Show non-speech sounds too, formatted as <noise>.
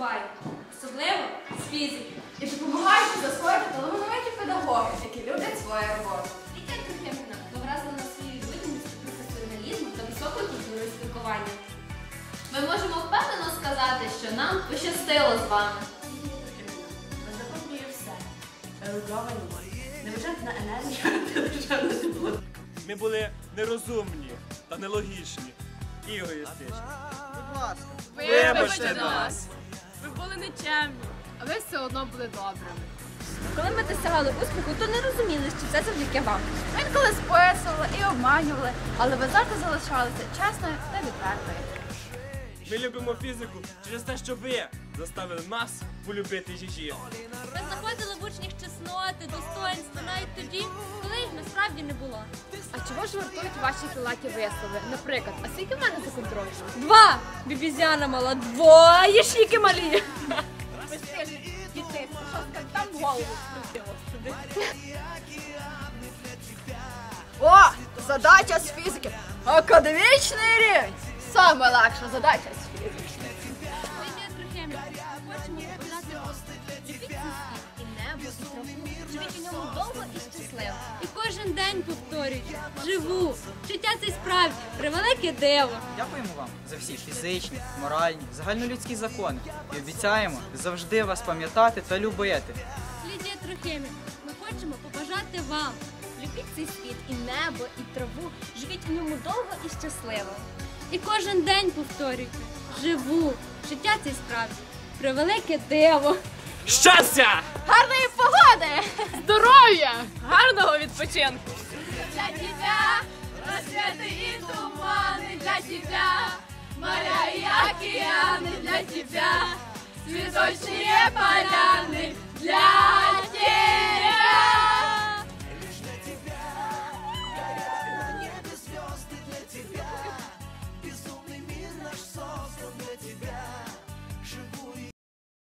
буває, особливо з фізики. І допомагають засвоїти талановиті педагоги, які люблять своє роботу. Вітя Трухівна повразила на своїй людяності, професіоналізму та високою культурою спілкування. Ми можемо впевнено сказати, що нам пощастило з вами. Ми все. Ерудовані, невичерпна енергія та <laughs> державна. Ми були нерозумні та нелогічні і егоїстичні. Будь ласка, вибачте нас! Ви були нечемні, а ви все одно були добрими. Коли ми досягали успіху, то не розуміли, що це завдяки вам. Ми інколи списували і обманювали, але ви завжди залишалися чесною та відвертою. Ми любимо фізику через те, що ви заставили нас полюбити її. Ви знаходили в учнях чесноти, достоинства навіть тоді, коли їх насправді не було. А чого ж вартують ваші крилаті вислови? Наприклад, а скільки в мене за контроль? Два! Бібізяна мала, двоє шіки малі. Дітей, що там в голову О, задача з фізики. Академічний рівень. Саме легша задача з фізики. Хочемо побажати і небо, і траву. Живіть у ньому довго і щасливо. І кожен день повторюйте. Живу. Життя це справді превелике диво. Дякуємо вам за всі фізичні, моральні, загальнолюдські закони і обіцяємо завжди вас пам'ятати та любити. Лідія Трохимівна, ми хочемо побажати вам. Любіть цей світ і небо, і траву. Живіть у ньому довго і щасливо. І кожен день повторюйте. Живу. Життя це справді превелике диво. Щастя! Гарної погоди! Здоров'я! Гарного відпочинку! Для тебя рассветы и туманы для тебя, моря и океаны для тебя, цветочные поляны